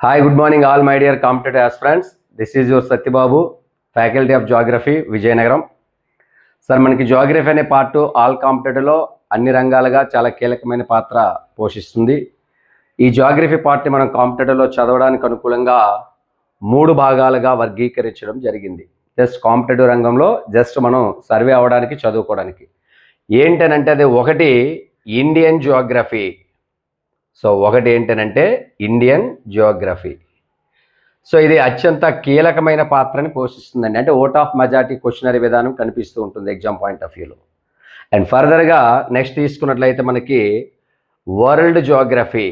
Hi good morning all my dear competitive aspirants this is your Satyababu faculty of geography Vizianagaram sir మనకి geography అనే part all కాంపిటేటివ్లో అన్ని రంగాలుగా చాలా కీలకమైన పాత్ర పోషిస్తుంది. ఈ జాగ్రఫీ పార్ట్ని మనం కాంపిటేటివ్లో చదవడానికి అనుకూలంగా మూడు భాగాలుగా వర్గీకరించడం జరిగింది. జస్ట్ కాంపిటేటివ్ రంగంలో జస్ట్ మనం సర్వే అవ్వడానికి చదువుకోవడానికి. ఏంటనంటే అది ఒకటి ఇండియన్ జియోగ్రఫీ సో ఒకటి ఏంటనంటే ఇండియన్ జియోగ్రఫీ. సో ఇది అత్యంత కీలకమైన పాత్రని పోషిస్తుందండి. అంటే ఓట్ ఆఫ్ మెజార్టీ క్వశ్చనరీ విధానం కనిపిస్తూ ఉంటుంది ఎగ్జామ్ పాయింట్ ఆఫ్ వ్యూలో. అండ్ ఫర్దర్గా నెక్స్ట్ తీసుకున్నట్లయితే మనకి వరల్డ్ జియోగ్రఫీ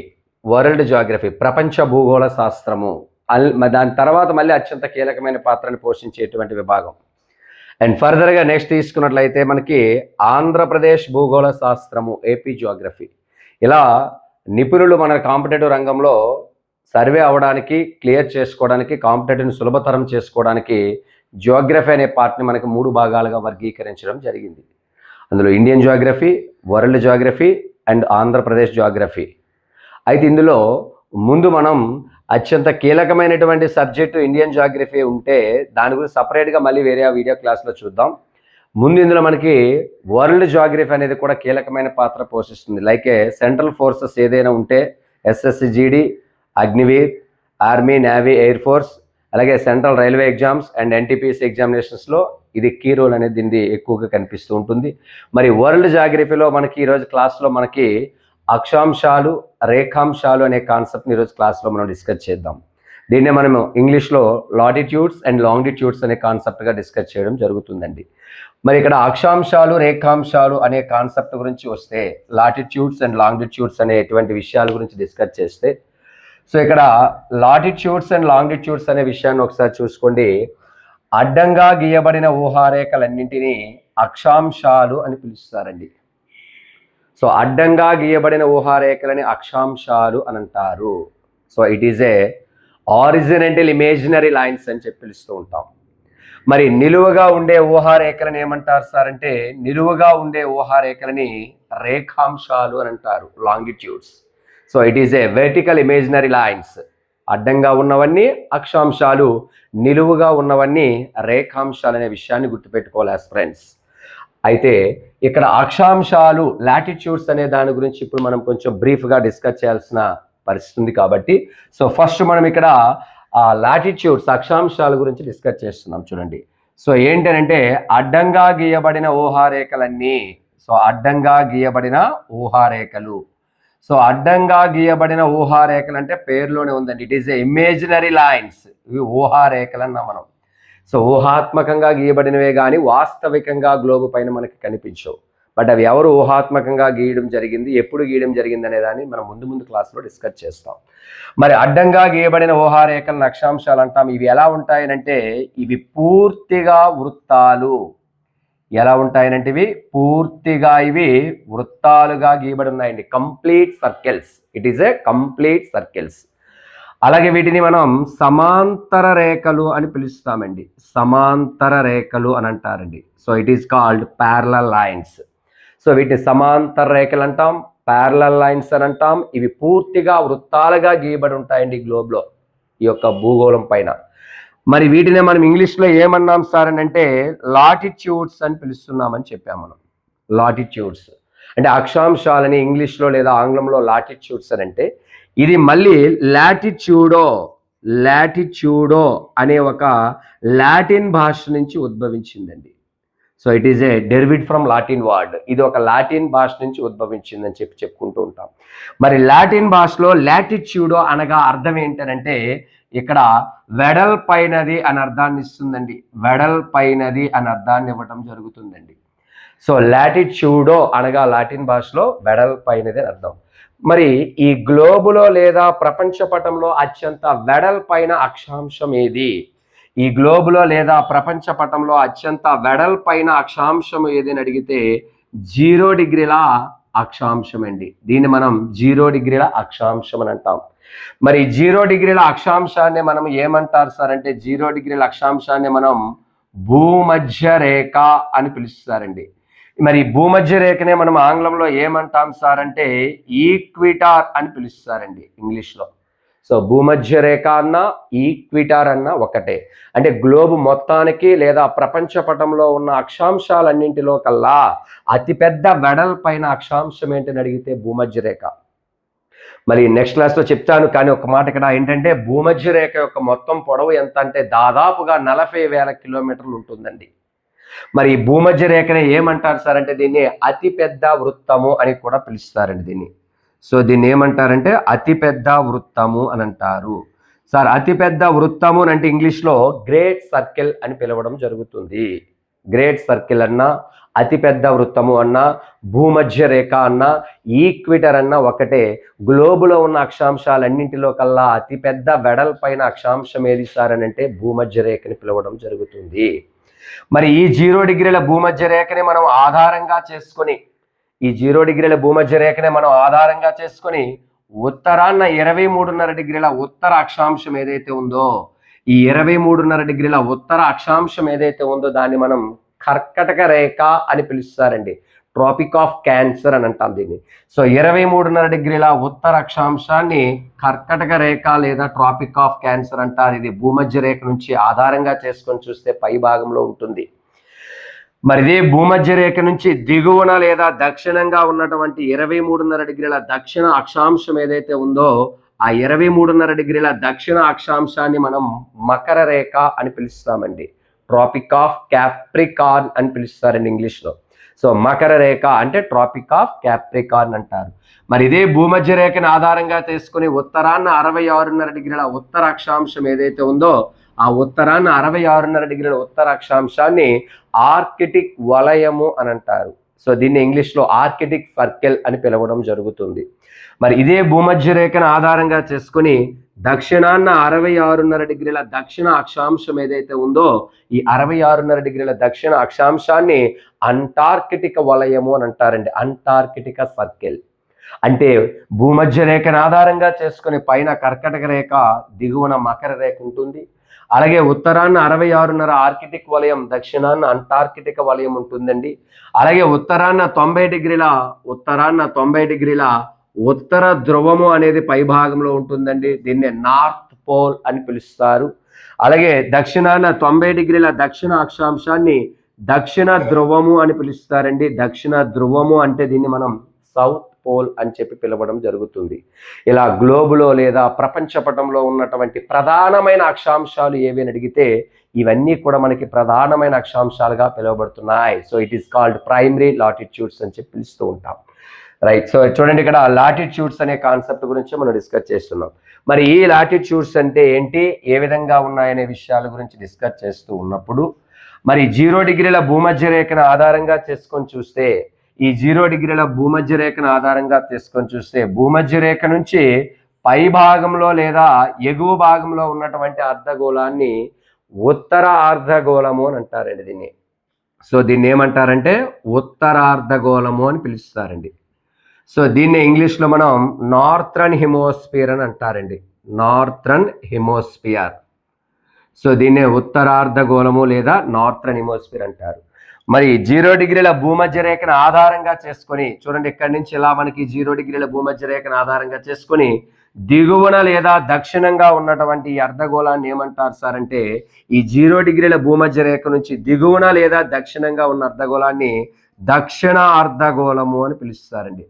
వరల్డ్ జియోగ్రఫీ ప్రపంచ భూగోళ శాస్త్రము అల్ దాని తర్వాత మళ్ళీ అత్యంత కీలకమైన పాత్రని పోషించేటువంటి విభాగం. అండ్ ఫర్దర్గా నెక్స్ట్ తీసుకున్నట్లయితే మనకి ఆంధ్రప్రదేశ్ భూగోళ శాస్త్రము ఏపీ జియోగ్రఫీ. ఇలా నిపుణులు మన కాంపిటేటివ్ రంగంలో సర్వే అవ్వడానికి క్లియర్ చేసుకోవడానికి కాంపిటేటివ్ని సులభతరం చేసుకోవడానికి జియోగ్రఫీ అనే పార్ట్ని మనకి మూడు భాగాలుగా వర్గీకరించడం జరిగింది. అందులో Indian geography world geography and Andhra Pradesh geography. అయితే ఇందులో ముందు మనం అత్యంత కీలకమైనటువంటి సబ్జెక్టు ఇండియన్ జియోగ్రఫీ ఉంటే దాని గురించి సపరేట్గా మళ్ళీ వేరే వీడియో క్లాస్లో చూద్దాం. ముందు ఇందులో మనకి వరల్డ్ జాగ్రఫీ అనేది కూడా కీలకమైన పాత్ర పోషిస్తుంది. లైక్ సెంట్రల్ ఫోర్సెస్ ఏదైనా ఉంటే SSC GD Agniveer army navy air force అలాగే central railway exams and NTPS ఎగ్జామినేషన్స్లో ఇది కీ రోల్ అనేది దీన్ని ఎక్కువగా కనిపిస్తూ ఉంటుంది. మరి వరల్డ్ జాగ్రఫీలో మనకి ఈరోజు క్లాస్లో మనకి అక్షాంశాలు రేఖాంశాలు అనే కాన్సెప్ట్ని ఈరోజు క్లాస్లో మనం డిస్కస్ చేద్దాం. దీన్నే మనము ఇంగ్లీష్లో లాటిట్యూడ్స్ అండ్ లాంగిట్యూడ్స్ అనే కాన్సెప్ట్గా డిస్కస్ చేయడం జరుగుతుందండి. మరి ఇక్కడ అక్షాంశాలు రేఖాంశాలు అనే కాన్సెప్ట్ గురించి వస్తే లాటిట్యూడ్స్ అండ్ లాంగిట్యూడ్స్ అనేటువంటి విషయాల గురించి డిస్కస్ చేస్తే సో ఇక్కడ లాటిట్యూడ్స్ అండ్ లాంగిట్యూడ్స్ అనే విషయాన్ని ఒకసారి చూసుకోండి. అడ్డంగా గీయబడిన ఊహారేఖలన్నింటినీ అక్షాంశాలు అని పిలుస్తారండి. సో అడ్డంగా గీయబడిన ఊహారేఖలని అక్షాంశాలు అని అంటారు. So it is a horizontal imaginary lines అని చెప్పి పిలుస్తూ ఉంటాం. మరి నిలువుగా ఉండే ఊహారేఖలను ఏమంటారు సార్ అంటే నిలువుగా ఉండే ఊహారేఖలని రేఖాంశాలు అని అంటారు longitudes so it is a vertical imaginary lines అడ్డంగా ఉన్నవన్నీ అక్షాంశాలు నిలువుగా ఉన్నవన్నీ రేఖాంశాలు అనే విషయాన్ని గుర్తుపెట్టుకోవాలి ఫ్రెండ్స్ అయితే ఇక్కడ అక్షాంశాలు లాటిట్యూడ్స్ అనే దాని గురించి ఇప్పుడు మనం కొంచెం బ్రీఫ్గా డిస్కస్ చేయాల్సిన పరిస్థితి ఉంది కాబట్టి. సో ఫస్ట్ మనం ఇక్కడ ఆ లాటిట్యూడ్స్ అక్షాంశాల గురించి డిస్కస్ చేస్తున్నాం చూడండి. సో ఏంటంటే అడ్డంగా గీయబడిన ఊహారేఖలన్నీ సో అడ్డంగా గీయబడిన ఊహారేఖలు. సో అడ్డంగా గీయబడిన ఊహారేఖలు అంటే పేరులోనే ఉందండి. It is a imaginary lines ఇవి ఊహారేఖలు అన్నా మనం. సో ఊహాత్మకంగా గీయబడినవే కానీ వాస్తవికంగా గ్లోబు పైన మనకి కనిపించవు. బట్ అవి ఎవరు ఊహాత్మకంగా గీయడం జరిగింది ఎప్పుడు గీయడం జరిగింది అనే దాన్ని మనం ముందు ముందు క్లాస్లో డిస్కస్ చేస్తాం. మరి అడ్డంగా గీయబడిన ఊహారేఖల అక్షాంశాలు అంటాం. ఇవి ఎలా ఉంటాయనంటే ఇవి పూర్తిగా వృత్తాలు. ఎలా ఉంటాయనంటే ఇవి పూర్తిగా ఇవి వృత్తాలుగా గీయబడి ఉన్నాయండి. Complete circles. It is a complete circles. అలాగే వీటిని మనం సమాంతర రేఖలు అని పిలుస్తామండి. సమాంతర రేఖలు అని అంటారండి. So it is called parallel lines. So వీటిని సమాంతర రేఖలు అంటాం ప్యారలల్ లైన్స్ అని అంటాం. ఇవి పూర్తిగా వృత్తాలుగా గీయబడి ఉంటాయండి గ్లోబ్లో ఈ యొక్క భూగోళం పైన. మరి వీటినే మనం ఇంగ్లీష్లో ఏమన్నాం సార్ అని అంటే లాటిట్యూడ్స్ అని పిలుస్తున్నామని చెప్పాం మనం. లాటిట్యూడ్స్ అంటే అక్షాంశాలని ఇంగ్లీష్లో లేదా ఆంగ్లంలో లాటిట్యూడ్స్ అని అంటే ఇది మళ్ళీ లాటిట్యూడో లాటిట్యూడో అనే ఒక లాటిన్ భాష నుంచి ఉద్భవించిందండి. So it is a derived from Latin word ఇది ఒక లాటిన్ భాష నుంచి ఉద్భవించిందని చెప్పి చెప్పుకుంటూ ఉంటాం. మరి లాటిన్ భాషలో లాటిట్యూడో అనగా అర్థం ఏంటనంటే ఇక్కడ వెడల్ పైనది అని అర్థాన్ని ఇస్తుందండి. వెడల్ పైనది అని అర్థాన్ని ఇవ్వటం జరుగుతుందండి. సో లాటిట్యూడో అనగా లాటిన్ భాషలో వెడల్ పైనది అని అర్థం. మరి ఈ గ్లోబులో లేదా ప్రపంచ పటంలో అత్యంత వెడల్ పైన అక్షాంశం ఏది? ఈ గ్లోబులో లేదా ప్రపంచ పటంలో అత్యంత వెడల్ పైన అక్షాంశం ఏదని అడిగితే జీరో డిగ్రీల అక్షాంశం అండి దీన్ని మనం జీరో డిగ్రీల అక్షాంశం అని అంటాం. మరి జీరో డిగ్రీల అక్షాంశాన్ని మనం ఏమంటారు సార్ అంటే జీరో డిగ్రీల అక్షాంశాన్ని మనం భూమధ్య రేఖ అని పిలుస్తారండి. మరి భూమధ్య రేఖనే మనం ఆంగ్లంలో ఏమంటాం సార్ అంటే ఈక్విటార్ అని పిలుస్తారండి ఇంగ్లీష్లో. సో భూమధ్య రేఖ అన్న ఈక్విటార్ అన్న ఒకటే. అంటే గ్లోబ్ మొత్తానికి లేదా ప్రపంచ పటంలో ఉన్న అక్షాంశాలన్నింటిలో కల్లా అతిపెద్ద వెడల్పైన అక్షాంశం ఏంటని అడిగితే భూమధ్య రేఖ మరి నెక్స్ట్ క్లాస్లో చెప్తాను కానీ ఒక మాట ఇక్కడ ఏంటంటే భూమధ్య రేఖ యొక్క మొత్తం పొడవు ఎంత అంటే దాదాపుగా నలభై వేల కిలోమీటర్లు ఉంటుందండి. మరి భూమధ్య రేఖనే ఏమంటారు సార్ అంటే దీన్ని అతిపెద్ద వృత్తము అని కూడా పిలుస్తారండి దీన్ని. సో దీన్ని ఏమంటారంటే అతిపెద్ద వృత్తము అని అంటారు సార్ అతిపెద్ద వృత్తము అని అంటే ఇంగ్లీష్లో గ్రేట్ సర్కిల్ అని పిలవడం జరుగుతుంది. గ్రేట్ సర్కిల్ అన్నా అతిపెద్ద వృత్తము అన్నా భూమధ్య రేఖ అన్నా ఈక్విటర్ అన్న ఒకటే. గ్లోబులో ఉన్న అక్షాంశాలన్నింటిలో కల్లా అతిపెద్ద వెడల్పైన అక్షాంశం ఏది సార్ అని అంటే భూమధ్య రేఖని పిలవడం జరుగుతుంది. మరి ఈ జీరో డిగ్రీల భూమధ్య రేఖని మనం ఆధారంగా చేసుకొని ఈ జీరో డిగ్రీల భూమధ్య రేఖనే మనం ఆధారంగా చేసుకొని ఉత్తరాన్న ఇరవై మూడున్నర డిగ్రీల ఉత్తర అక్షాంశం ఏదైతే ఉందో ఈ ఇరవై మూడున్నర డిగ్రీల ఉత్తర అక్షాంశం ఏదైతే ఉందో దాన్ని మనం కర్కటక రేఖ అని పిలుస్తారండి. ట్రాపిక్ ఆఫ్ క్యాన్సర్ అని అంటాం దీన్ని. సో ఇరవై మూడున్నర డిగ్రీల ఉత్తర అక్షాంశాన్ని కర్కటక రేఖ లేదా ట్రాపిక్ ఆఫ్ క్యాన్సర్ అంటారు. ఇది భూమధ్య రేఖ నుంచి ఆధారంగా చేసుకొని చూస్తే పై భాగంలో ఉంటుంది. మరి ఇదే భూమధ్య రేఖ నుంచి దిగువన లేదా దక్షిణంగా ఉన్నటువంటి ఇరవై మూడున్నర డిగ్రీల దక్షిణ అక్షాంశం ఏదైతే ఉందో ఆ ఇరవై మూడున్నర డిగ్రీల దక్షిణ అక్షాంశాన్ని మనం మకర రేఖ అని పిలుస్తామండి. ట్రాపిక్ ఆఫ్ క్యాప్రికార్న్ అని పిలుస్తారండి ఇంగ్లీష్లో. సో మకర రేఖ అంటే ట్రాపిక్ ఆఫ్ క్యాప్రికార్న్ అంటారు. మరి ఇదే భూమధ్య రేఖను ఆధారంగా తీసుకుని ఉత్తరాన్న అరవై ఆరున్నర డిగ్రీల ఉత్తర అక్షాంశం ఏదైతే ఉందో ఆ ఉత్తరాన్న అరవై ఆరున్నర డిగ్రీల ఉత్తర అక్షాంశాన్ని ఆర్కిటిక్ వలయము అని అంటారు. సో దీన్ని ఇంగ్లీష్లో ఆర్కిటిక్ సర్కిల్ అని పిలవడం జరుగుతుంది. మరి ఇదే భూమధ్య రేఖను ఆధారంగా చేసుకుని దక్షిణాన్న అరవై ఆరున్నర డిగ్రీల దక్షిణ అక్షాంశం ఏదైతే ఉందో ఈ అరవై ఆరున్నర డిగ్రీల దక్షిణ అక్షాంశాన్ని అంటార్కిటిక వలయము అని అంటారండి. Antarctic circle. అంటే భూమధ్య రేఖను ఆధారంగా చేసుకుని పైన కర్కటక రేఖ దిగువన మకర రేఖ ఉంటుంది. అలాగే ఉత్తరాన్న అరవై ఆరున్నర ఆర్కిటిక్ వలయం దక్షిణాన్న అంటార్కిటిక వలయం ఉంటుందండి. అలాగే ఉత్తరాన్న తొంభై డిగ్రీల ఉత్తరాన్న తొంభై డిగ్రీల ఉత్తర ధ్రువము అనేది పై భాగంలో ఉంటుందండి. దీన్ని నార్త్ పోల్ అని పిలుస్తారు. అలాగే దక్షిణాన తొంభై డిగ్రీల దక్షిణ అక్షాంశాన్ని దక్షిణ ధ్రువము అని పిలుస్తారండి. దక్షిణ ధ్రువము అంటే దీన్ని మనం సౌత్ పోల్ అని చెప్పి పిలవడం జరుగుతుంది. ఇలా గ్లోబులో లేదా ప్రపంచ పటంలో ఉన్నటువంటి ప్రధానమైన అక్షాంశాలు ఏవి అడిగితే ఇవన్నీ కూడా మనకి ప్రధానమైన అక్షాంశాలుగా పిలువబడుతున్నాయి. So it is called primary latitudes అని చెప్పి పిలుస్తూ ఉంటాం. రైట్ సో చూడండి ఇక్కడ లాటిట్యూడ్స్ అనే కాన్సెప్ట్ గురించి మనం డిస్కస్ చేస్తున్నాం. మరి ఈ లాటిట్యూడ్స్ అంటే ఏంటి? ఏ విధంగా ఉన్నాయనే విషయాల గురించి డిస్కస్ చేస్తూ ఉన్నప్పుడు మరి జీరో డిగ్రీల భూమధ్య రేఖను ఆధారంగా చేసుకొని చూస్తే ఈ జీరో డిగ్రీల భూమధ్య రేఖను ఆధారంగా తీసుకొని చూస్తే భూమధ్య రేఖ నుంచి పై భాగంలో లేదా ఎగువ భాగంలో ఉన్నటువంటి అర్ధగోళాన్ని ఉత్తర అర్ధగోళము అని అంటారండి దీన్ని. సో దీన్ని ఏమంటారంటే ఉత్తరార్ధగోళము అని పిలుస్తారండి. సో దీన్ని ఇంగ్లీష్లో మనం నార్థ్రన్ హిమోస్పియర్ అని అంటారండి. నార్థ్రన్ హిమోస్పియర్ సో దీన్నే ఉత్తరార్ధగోళము లేదా నార్థ్రన్ హిమోస్పియర్ అంటారు. మరి జీరో డిగ్రీల భూమధ్య రేఖను ఆధారంగా చేసుకొని చూడండి ఇక్కడి నుంచి ఇలా మనకి జీరో డిగ్రీల భూమధ్య రేఖను ఆధారంగా చేసుకొని దిగువన లేదా దక్షిణంగా ఉన్నటువంటి ఈ అర్ధగోళాన్ని ఏమంటారు సార్ అంటే ఈ జీరో డిగ్రీల భూమధ్య రేఖ నుంచి దిగువన లేదా దక్షిణంగా ఉన్న అర్ధగోళాన్ని దక్షిణ అర్ధగోళము అని పిలుస్తారండి.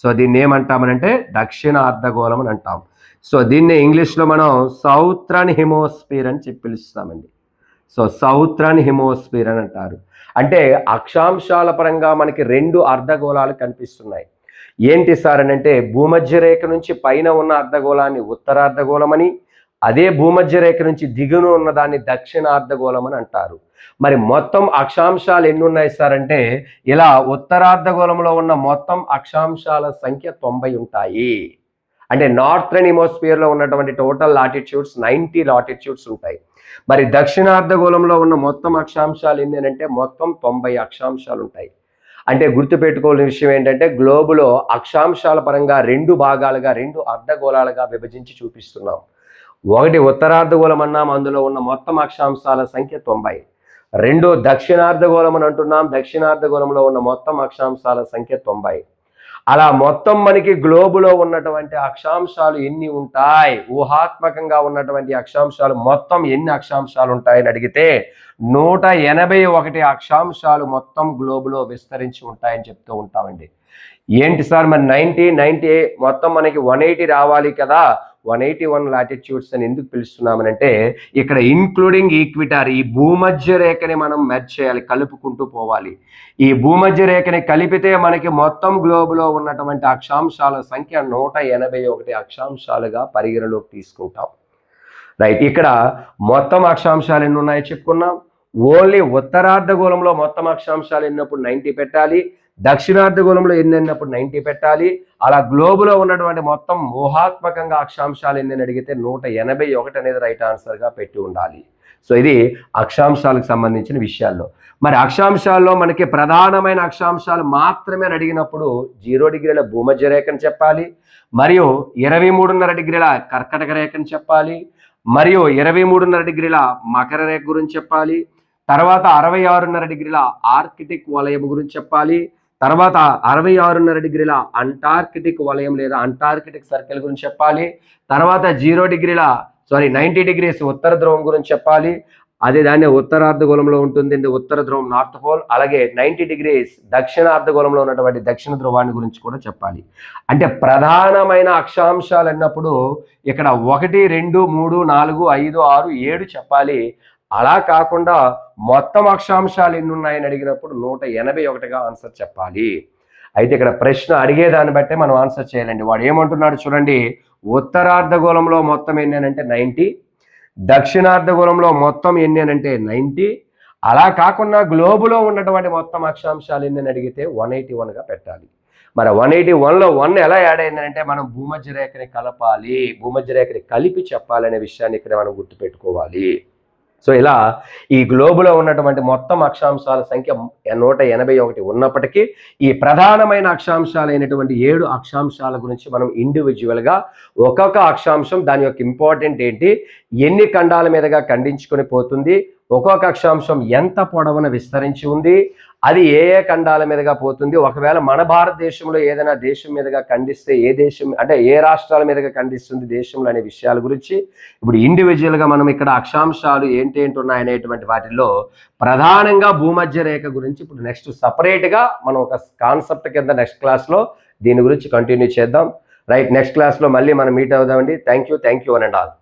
సో దీన్ని ఏమంటామనంటే దక్షిణ అర్ధగోళం అని అంటాం. సో దీన్ని ఇంగ్లీష్లో మనం సౌత్రన్ హిమోస్ఫియర్ అని చెప్పి పిలుస్తామండి. సో సౌత్రన్ హిమోస్ఫియర్ అని అంటారు. అంటే అక్షాంశాల పరంగా మనకి రెండు అర్ధగోళాలు కనిపిస్తున్నాయి. ఏంటి సార్ అని అంటే భూమధ్య రేఖ నుంచి పైన ఉన్న అర్ధగోళాన్ని ఉత్తర అర్ధగోళమని అదే భూమధ్య రేఖ నుంచి దిగున ఉన్న దాన్ని దక్షిణ అర్ధగోళం అని అంటారు. మరి మొత్తం అక్షాంశాలు ఎన్ని ఉన్నాయి సార్ అంటే ఇలా ఉత్తరార్ధగోళంలో ఉన్న మొత్తం అక్షాంశాల సంఖ్య తొంభై ఉంటాయి. అంటే నార్థర్న్ ఇమోస్ఫియర్లో ఉన్నటువంటి టోటల్ లాటిట్యూడ్స్ నైంటీ లాటిట్యూడ్స్ ఉంటాయి. మరి దక్షిణార్ధగోళంలో ఉన్న మొత్తం అక్షాంశాలు ఎన్ని అంటే మొత్తం తొంభై అక్షాంశాలు ఉంటాయి. అంటే గుర్తుపెట్టుకోవాల్సిన విషయం ఏంటంటే గ్లోబులో అక్షాంశాల పరంగా రెండు భాగాలుగా రెండు అర్ధగోళాలుగా విభజించి చూపిస్తున్నాం. ఒకటి ఉత్తరార్ధగోళం అన్నాం అందులో ఉన్న మొత్తం అక్షాంశాల సంఖ్య తొంభై. రెండు దక్షిణార్ధగోళం అని అంటున్నాం దక్షిణార్ధగోళంలో ఉన్న మొత్తం అక్షాంశాల సంఖ్య తొంభై. అలా మొత్తం మనకి గ్లోబులో ఉన్నటువంటి అక్షాంశాలు ఎన్ని ఉంటాయి? ఊహాత్మకంగా ఉన్నటువంటి అక్షాంశాలు మొత్తం ఎన్ని అక్షాంశాలు ఉంటాయని అడిగితే నూట ఎనభై ఒకటి అక్షాంశాలు మొత్తం గ్లోబులో విస్తరించి ఉంటాయని చెప్తూ ఉంటామండి. ఏంటి సార్ మరి నైంటీ నైంటీ మొత్తం మనకి వన్ ఎయిటీ రావాలి కదా? వన్ ఎయిటీ వన్ లాటిట్యూడ్స్ అని ఎందుకు పిలుస్తున్నామనంటే ఇక్కడ ఇంక్లూడింగ్ ఈక్విటార్ ఈ భూమధ్య రేఖని మనం మెర్జ్ చేయాలి కలుపుకుంటూ పోవాలి. ఈ భూమధ్య రేఖని కలిపితే మనకి మొత్తం గ్లోబ్లో ఉన్నటువంటి అక్షాంశాల సంఖ్య నూట ఎనభై ఒకటి అక్షాంశాలుగా పరిగణలోకి తీసుకుంటాం. రైట్ ఇక్కడ మొత్తం అక్షాంశాలు ఎన్ని ఉన్నాయో చెప్పుకున్నాం. ఓన్లీ ఉత్తరార్ధగోళంలో మొత్తం అక్షాంశాలు ఎన్నప్పుడు నైంటీ పెట్టాలి. దక్షిణార్ధగోళంలో ఎన్ని అన్నప్పుడు నైంటీ పెట్టాలి. అలా గ్లోబులో ఉన్నటువంటి మొత్తం ఊహాత్మకంగా అక్షాంశాలు ఎన్ని అడిగితే నూట ఎనభై ఒకటి అనేది రైట్ ఆన్సర్గా పెట్టి ఉండాలి. సో ఇది అక్షాంశాలకు సంబంధించిన విషయాల్లో. మరి అక్షాంశాల్లో మనకి ప్రధానమైన అక్షాంశాలు మాత్రమే అడిగినప్పుడు జీరో డిగ్రీల భూమధ్య రేఖను చెప్పాలి. మరియు ఇరవై మూడున్నర డిగ్రీల కర్కటక రేఖను చెప్పాలి. మరియు ఇరవై మూడున్నర డిగ్రీల మకర రేఖ గురించి చెప్పాలి. తర్వాత అరవై ఆరున్నర డిగ్రీల ఆర్కిటిక్ వలయం గురించి చెప్పాలి. తర్వాత అరవై ఆరున్నర డిగ్రీల అంటార్కిటిక్ వలయం లేదా అంటార్కిటిక్ సర్కిల్ గురించి చెప్పాలి. తర్వాత జీరో డిగ్రీల సారీ నైంటీ డిగ్రీస్ ఉత్తర ధ్రువం గురించి చెప్పాలి. అదే దాన్ని ఉత్తరార్ధగోళంలో ఉంటుంది ఉత్తర ధ్రువం నార్త్ పోల్. అలాగే నైంటీ డిగ్రీస్ దక్షిణార్ధగోళంలో ఉన్నటువంటి దక్షిణ ధ్రువాన్ని గురించి కూడా చెప్పాలి. అంటే ప్రధానమైన అక్షాంశాలు అన్నప్పుడు ఇక్కడ ఒకటి రెండు మూడు నాలుగు ఐదు ఆరు ఏడు చెప్పాలి. అలా కాకుండా మొత్తం అక్షాంశాలు ఎన్ని ఉన్నాయని అడిగినప్పుడు నూట ఎనభై ఒకటిగా ఆన్సర్ చెప్పాలి. అయితే ఇక్కడ ప్రశ్న అడిగేదాన్ని బట్టే మనం ఆన్సర్ చేయాలండి. వాడు ఏమంటున్నాడు చూడండి ఉత్తరార్ధగోళంలో మొత్తం ఎన్ని అంటే నైంటీ దక్షిణార్ధగోళంలో మొత్తం ఎన్ని అంటే నైంటీ. అలా కాకుండా గ్లోబులో ఉన్నటువంటి మొత్తం అక్షాంశాలు ఎన్ని అడిగితే వన్ ఎయిటీ వన్గా పెట్టాలి. మరి వన్ ఎయిటీ వన్లో వన్ ఎలా యాడ్ అయిందంటే మనం భూమధ్య రేఖని కలపాలి. భూమధ్య రేఖని కలిపి చెప్పాలనే విషయాన్ని ఇక్కడ మనం గుర్తుపెట్టుకోవాలి. సో ఇలా ఈ గ్లోబులో ఉన్నటువంటి మొత్తం అక్షాంశాల సంఖ్య నూట ఎనభై ఒకటి ఉన్నప్పటికీ ఈ ప్రధానమైన అక్షాంశాలైనటువంటి ఏడు అక్షాంశాల గురించి మనం ఇండివిజువల్గా ఒక్కొక్క అక్షాంశం దాని యొక్క ఇంపార్టెంట్ ఏంటి ఎన్ని ఖండాల మీదుగా ఖండించుకొని పోతుంది ఒక్కొక్క అక్షాంశం ఎంత పొడవున విస్తరించి ఉంది అది ఏ ఏ ఖండాల మీదుగా పోతుంది ఒకవేళ మన భారతదేశంలో ఏదైనా దేశం మీదుగా ఖండిస్తే ఏ దేశం అంటే ఏ రాష్ట్రాల మీదుగా ఖండిస్తుంది దేశంలో అనే విషయాల గురించి ఇప్పుడు ఇండివిజువల్గా మనం ఇక్కడ అక్షాంశాలు ఏంటి ఏంటి ఉన్నాయనేటువంటి వాటిల్లో ప్రధానంగా భూమధ్య రేఖ గురించి ఇప్పుడు నెక్స్ట్ సపరేట్గా మనం ఒక కాన్సెప్ట్ కింద నెక్స్ట్ క్లాస్లో దీని గురించి కంటిన్యూ చేద్దాం. రైట్ నెక్స్ట్ క్లాస్లో మళ్ళీ మనం మీట్ అవుదామండి. థ్యాంక్ యూ థ్యాంక్ యూ అని ఆల్